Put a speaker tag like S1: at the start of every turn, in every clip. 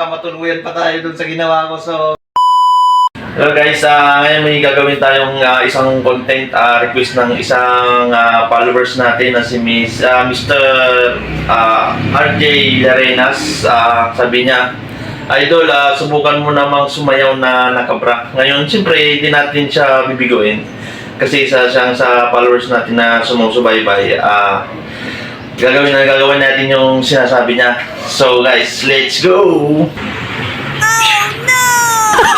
S1: baka matuluyan pa tayo dun sa ginawa ko. So, Hello guys, ah ngayon may gagawin tayong ah, isang content ah, request ng isang ah, followers natin na si Miss, ah, Mr. ah, RJ Larenas. Ah, sabi niya, Idol, ah, subukan mo namang sumayaw na nakabra. Ngayon, siyempre, hindi natin siya bibiguin. Kasi isa siyang sa followers natin na sumusubaybay. Ah, gagawin na gagawin natin yung sinasabi niya. So guys, let's go!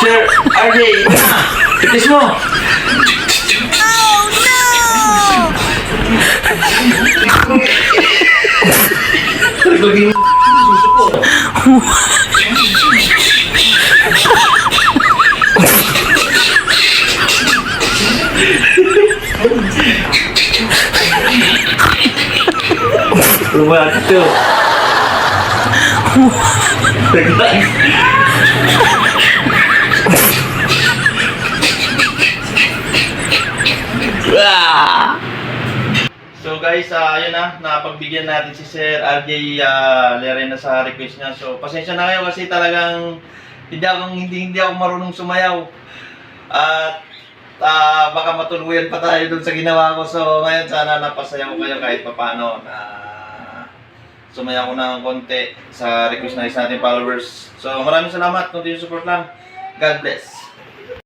S1: Sir, RJ, itis mo! Naging susuko. Lumayan ito. Naglag. So guys, ah ayun na, napagbigyan natin si Sir RJ uh, Lerena sa request niya. So pasensya na kayo kasi talagang hindi ako hindi, hindi ako marunong sumayaw. At ah, baka matuluyan pa tayo dun sa ginawa ko. So ngayon sana napasayaw kayo kahit papaano na sumayaw ko ng konti sa request ng isa nating followers. So maraming salamat, continue support lang. God bless.